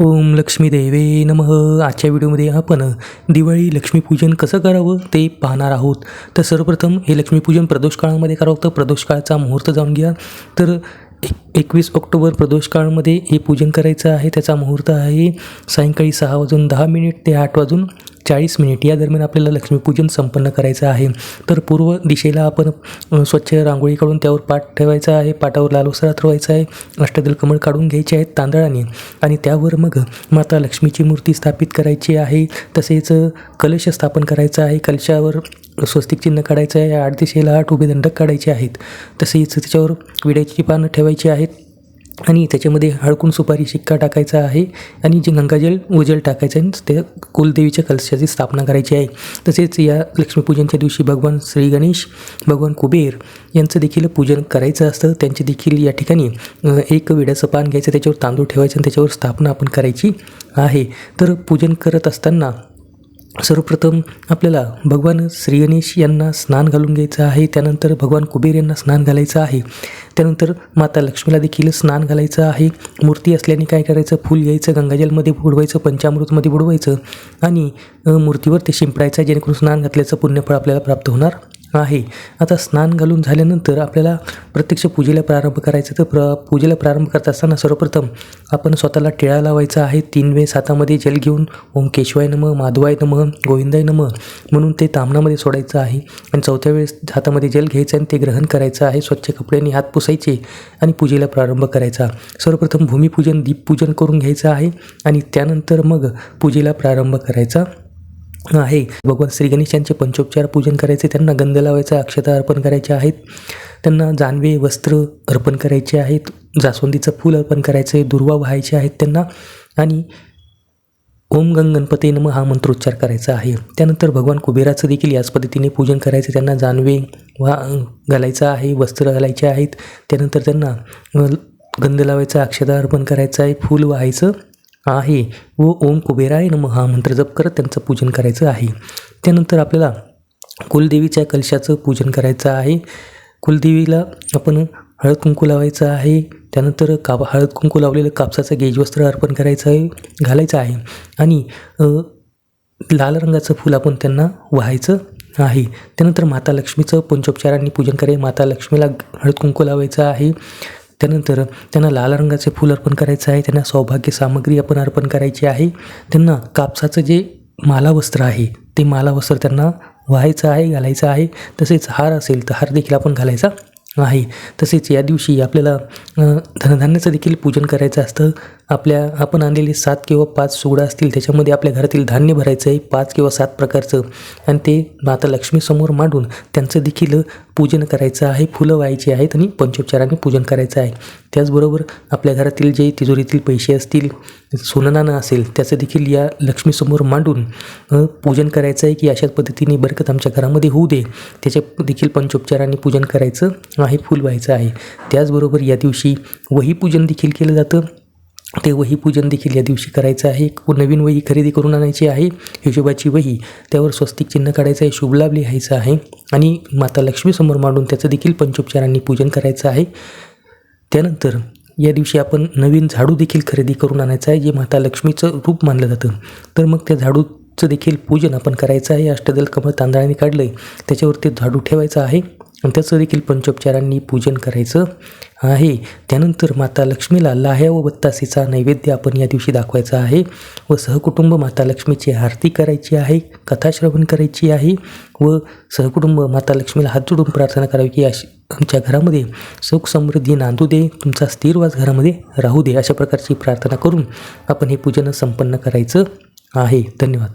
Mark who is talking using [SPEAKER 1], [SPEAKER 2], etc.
[SPEAKER 1] ओम लक्ष्मी देवे नमः. आजच्या व्हिडिओमध्ये आपण दिवाळी लक्ष्मीपूजन कसं करावं ते पाहणार आहोत. तर सर्वप्रथम हे लक्ष्मीपूजन प्रदोष काळामध्ये करावं तर प्रदोष काळाचा मुहूर्त जाऊन घ्या. तर एक एकवीस ऑक्टोबर प्रदोष काळामध्ये हे पूजन करायचं आहे. त्याचा मुहूर्त आहे सायंकाळी सहा वाजून दहा मिनिट ते आठ वाजून चाळीस मिनिट या दरम्यान आपल्याला लक्ष्मीपूजन संपन्न करायचं आहे. तर पूर्व दिशेला आपण स्वच्छ रांगोळी काढून त्यावर पाट ठेवायचा आहे. पाटावर लाल वस्त्र ठेवायचं आहे. अष्टदल कमळ काढून घ्यायचे आहेत तांदळाने. आणि त्यावर मग माता लक्ष्मीची मूर्ती स्थापित करायची आहे. तसेच कलश स्थापन करायचा आहे. कलशावर स्वस्तिक चिन्ह काढायचं आहे. आठ दिशेला आठ उभे दंडक काढायचे आहेत. तसेच त्याच्यावर विड्याची पानं ठेवायची आहेत. आणि त्याच्यामध्ये हळकून सुपारी शिक्का टाकायचा आहे आणि जे गंगाजल उजल टाकायचं आहे आणि त्या कुलदेवीच्या कलशाची स्थापना करायची आहे. तसेच या लक्ष्मीपूजनच्या दिवशी भगवान श्री गणेश भगवान कुबेर यांचं देखील पूजन करायचं असतं. त्यांचे देखील या ठिकाणी एक विड्याचं पान घ्यायचं त्याच्यावर तांदूळ ठेवायचं आणि त्याच्यावर स्थापना आपण करायची आहे. तर पूजन करत असताना सर्वप्रथम आपल्याला भगवान श्री गणेश यांना स्नान घालून घ्यायचं आहे. त्यानंतर भगवान कुबेर यांना स्नान घालायचं आहे. त्यानंतर माता लक्ष्मीला देखील स्नान घालायचं आहे. मूर्ती असल्याने काय करायचं? फूल घ्यायचं गंगाजलमध्ये बुडवायचं पंचामृतमध्ये बुडवायचं आणि मूर्तीवर ते शिंपडायचं जेणेकरून स्नान घातल्याचं पुण्यफळ आपल्याला प्राप्त होणार आहे आता स्नान घालून झाल्यानंतर आपल्याला प्रत्यक्ष पूजेला प्रारंभ करायचं तर प्र पूजेला प्रारंभ करत असताना सर्वप्रथम आपण स्वतःला टिळा लावायचा आहे. तीन वेळेस हातामध्ये जल घेऊन ओम केशवाय नमः माधवाय नमः गोविंदाय नमः म्हणून ते तामणामध्ये सोडायचं आहे. आणि चौथ्या वेळेस हातामध्ये जल घ्यायचं आणि ते ग्रहण करायचं आहे. स्वच्छ कपड्यांनी हात पुसायचे आणि पूजेला प्रारंभ करायचा. सर्वप्रथम भूमिपूजन दीपपूजन करून घ्यायचं आहे. आणि त्यानंतर मग पूजेला प्रारंभ करायचा. आहे. भगवान श्री गणेश यांचे पंचोपचार पूजन करायचे त्यांना गंध लावायचा अक्षता अर्पण करायचे आहेत. त्यांना जानवे वस्त्र अर्पण करायचे आहेत जास्वंदीचं फूल अर्पण करायचं आहे दुर्वा व्हायचे आहेत त्यांना. आणि ओम गंग गणपती नम हा मंत्रोच्चार करायचा आहे. त्यानंतर भगवान कुबेराचं देखील याच पद्धतीने पूजन करायचं. त्यांना जानवे वा घालायचं आहे वस्त्र घालायचे आहेत. त्यानंतर त्यांना गंध लावायचा अक्षता अर्पण करायचं आहे फूल व्हायचं. आहे. व ओम कुबेराय नम हा मंत्र जप करत त्यांचं पूजन करायचं आहे. त्यानंतर आपल्याला कुलदेवीच्या कलशाचं पूजन करायचं आहे. कुलदेवीला आपण हळद कुंकू लावायचं आहे. त्यानंतर काप हळद कुंकू लावलेलं कापसाचं गेजवस्त्र अर्पण करायचं आहे घालायचं आहे. आणि लाल रंगाचं फूल आपण त्यांना व्हायचं आहे. त्यानंतर माता लक्ष्मीचं पंचोपचारांनी पूजन करे माता लक्ष्मीला हळद कुंकू लावायचं आहे. त्यानंतर त्यांना लाल रंगाचे फूल अर्पण करायचं आहे त्यांना सौभाग्य सामग्री आपण अर्पण करायची आहे. त्यांना कापसाचं जे मालावस्त्र आहे ते मालावस्त्र त्यांना व्हायचं आहे घालायचं आहे. तसेच हार असेल तर हार देखील आपण घालायचा आहे. तसेच या दिवशी आपल्याला धनधान्याचं देखील पूजन करायचं असतं. आपल्या आपण आणलेले सात किंवा पाच सुगडा असतील त्याच्यामध्ये आपल्या घरातील धान्य भरायचं आहे पाच किंवा सात प्रकारचं. आणि ते माता लक्ष्मीसमोर मांडून त्यांचं देखील पूजन करायचं आहे. फुलं व्हायची आहेत आणि पंचोपचाराने पूजन करायचं आहे. त्याचबरोबर आपल्या घरातील जे तिजोरीतील पैसे असतील सोननाणं असेल त्याचं देखील या लक्ष्मीसमोर मांडून पूजन करायचं आहे की अशाच पद्धतीने बरकत आमच्या घरामध्ये होऊ दे. त्याचे देखील पंचोपचाराने पूजन करायचं आहे फुल व्हायचं आहे. त्याचबरोबर या दिवशी वही पूजन देखील केलं जातं. ते वही पूजन देखील या दिवशी करायचं आहे. व नवीन वही खरेदी करून आणायची आहे हिशोबाची वही त्यावर स्वस्तिक चिन्ह काढायचं आहे शुभलाभ लिहायचं आहे. आणि माता लक्ष्मीसमोर मांडून त्याचं देखील पंचोपचारांनी पूजन करायचं आहे. त्यानंतर या दिवशी आपण नवीन झाडू देखील खरेदी करून आणायचं आहे जे माता लक्ष्मीचं रूप मानलं जातं. तर मग त्या झाडूचं देखील पूजन आपण करायचं आहे. अष्टदल कमळ तांदळाने काढलं आहे त्याच्यावर ते झाडू ठेवायचं आहे. त्याचं देखील पंचोपचारांनी पूजन करायचं आहे. त्यानंतर माता लक्ष्मीला लाह्या व बत्तासीचा नैवेद्य आपण या दिवशी दाखवायचा आहे व सहकुटुंब माता लक्ष्मीची आरती करायची आहे कथाश्रवण करायची आहे व सहकुटुंब माता लक्ष्मीला हात जोडून प्रार्थना करावी की अशी आमच्या घरामध्ये सुख समृद्धी नांदू दे तुमचा स्थिरवास घरामध्ये राहू दे अशा प्रकारची प्रार्थना करून आपण हे पूजन संपन्न करायचं आहे. धन्यवाद.